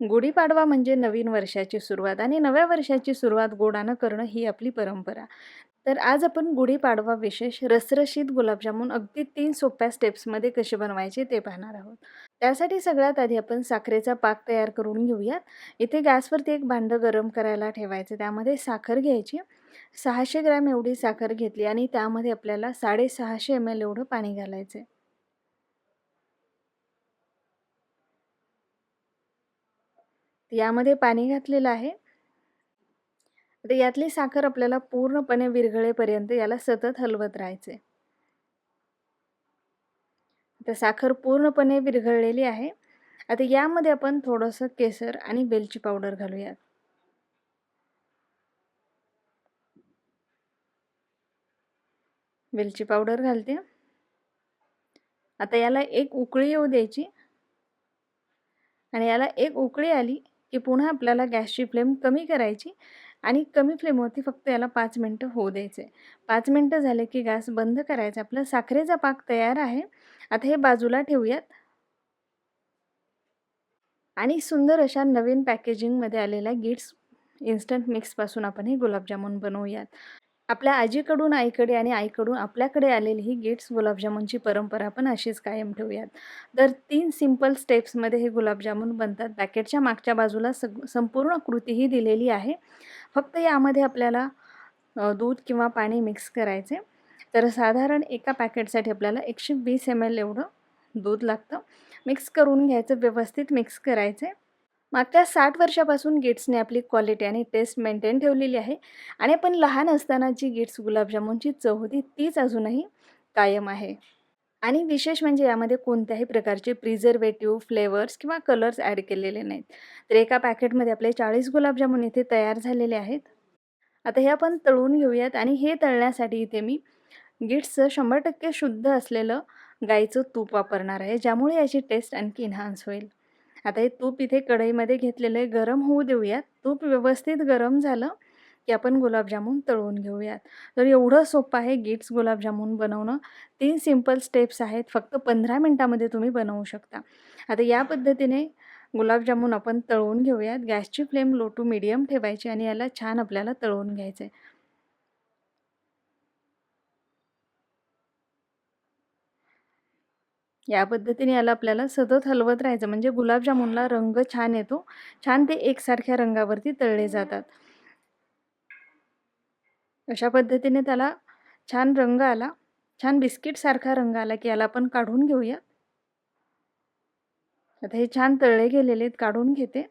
गुढीपाडवा म्हणजे नवीन वर्षाची सुरुवात आणि नव्या वर्षाची सुरुवात गोडानं करणं ही आपली परंपरा. तर आज आपण गुढीपाडवा विशेष रसरशीत गुलाबजामुन अगदी तीन सोप्या स्टेप्समध्ये कसे बनवायचे ते पाहणार आहोत. त्यासाठी सगळ्यात आधी आपण साखरेचा पाक तयार करून घेऊयात. इथे गॅसवरती एक भांडं गरम करायला ठेवायचं. त्यामध्ये साखर घ्यायची. सहाशे ग्रॅम एवढी साखर घेतली आणि त्यामध्ये आपल्याला 650 एम एल एवढं पाणी घालायचं आहे. यामध्ये पाणी घातलेलं आहे. आता यातली साखर आपल्याला पूर्णपणे विरघळेपर्यंत याला सतत हलवत राहायचं आहे. आता साखर पूर्णपणे विरघळलेली आहे. आता यामध्ये आपण थोडंसं केसर आणि वेलची पावडर घालूयात. वेलची पावडर घालते. आता याला एक उकळी येऊ द्यायची आणि याला एक उकळी आली की पुन्हा आपल्याला गॅसची फ्लेम कमी करायची आणि कमी फ्लेमवरती फक्त याला पाच मिनटं होऊ द्यायचे. पाच मिनटं झाले की गॅस बंद करायचा. आपला साखरेचा पाक तयार आहे. आता हे बाजूला ठेवूयात. आणि सुंदर अशा नवीन पॅकेजिंगमध्ये आलेल्या गिट्स इन्स्टंट मिक्सपासून आपण हे गुलाबजामुन बनवूयात. आपल्या आजीकडून आईकडे आणि आईकडून आपल्याकडे आलेली ही गेट्स गुलाबजामुनची परंपरा पण अशीच कायम ठेवूयात. तर तीन सिंपल स्टेप्समध्ये हे गुलाबजामुन बनतात. पॅकेटच्या मागच्या बाजूला सग संपूर्ण कृतीही दिलेली आहे. फक्त यामध्ये आपल्याला दूध किंवा पाणी मिक्स करायचे. तर साधारण एका पॅकेटसाठी आपल्याला एकशे वीस एम एल एवढं दूध लागतं. मिक्स करून घ्यायचं व्यवस्थित मिक्स करायचे. मागच्या साठ वर्षापासून गिट्सने आपली क्वालिटी आणि टेस्ट मेंटेन ठेवलेली आहे. आणि पण लहान असताना जी गिट्स गुलाबजामुनची चव होती तीच अजूनही कायम आहे. आणि विशेष म्हणजे यामध्ये कोणत्याही प्रकारचे प्रिझर्वेटिव्ह फ्लेवर्स किंवा कलर्स ॲड केलेले नाहीत. तर एका पॅकेटमध्ये आपले चाळीस गुलाबजामुन इथे तयार झालेले आहेत. आता हे आपण तळून घेऊयात आणि हे तळण्यासाठी इथे मी गिट्सचं शंभर टक्के शुद्ध असलेलं गाईचं तूप वापरणार आहे ज्यामुळे याची टेस्ट आणखी इन्हान्स होईल. आता हे तूप इथे कढईमध्ये घेतलेलं आहे गरम होऊ देऊयात. तूप व्यवस्थित गरम झालं की आपण गुलाबजामुन तळून घेऊयात. तर एवढं सोपं आहे गिट्स गुलाबजामुन बनवणं. तीन सिंपल स्टेप्स आहेत फक्त पंधरा मिनटामध्ये तुम्ही बनवू शकता. आता या पद्धतीने गुलाबजामून आपण तळून घेऊयात. गॅसची फ्लेम लो टू मिडियम ठेवायची आणि याला छान आपल्याला तळून घ्यायचं आहे या पद्धतीने याला आपल्याला सतत हलवत राहायचं. म्हणजे गुलाबजामुनला रंग छान येतो. छान ते एकसारख्या रंगावरती तळले जातात. अशा पद्धतीने त्याला छान रंग आला. छान बिस्किटसारखा रंग आला की याला आपण काढून घेऊया. आता हे छान तळले गेलेले आहेत काढून घेते.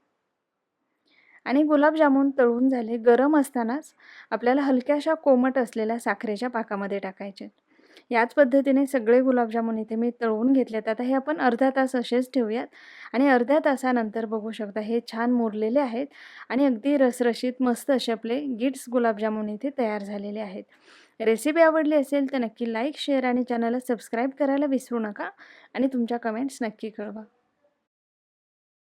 आणि गुलाबजामुन तळून झाले. गरम असतानाच आपल्याला हलक्याशा कोमट असलेल्या साखरेच्या पाकामध्ये टाकायचे याच पद्धतीने सगळे गुलाबजामुन इथे मी तळवून घेतलेत. आता हे आपण अर्धा तास असेच ठेवूयात. आणि अर्ध्या तासानंतर बघू शकता हे छान मुरलेले आहेत. आणि अगदी रसरशीत मस्त असे आपले गिट्स गुलाबजामुन इथे तयार झालेले आहेत. रेसिपी आवडली असेल तर नक्की लाईक शेअर आणि चॅनलला सबस्क्राईब करायला विसरू नका. आणि तुमच्या कमेंट्स नक्की कळवा.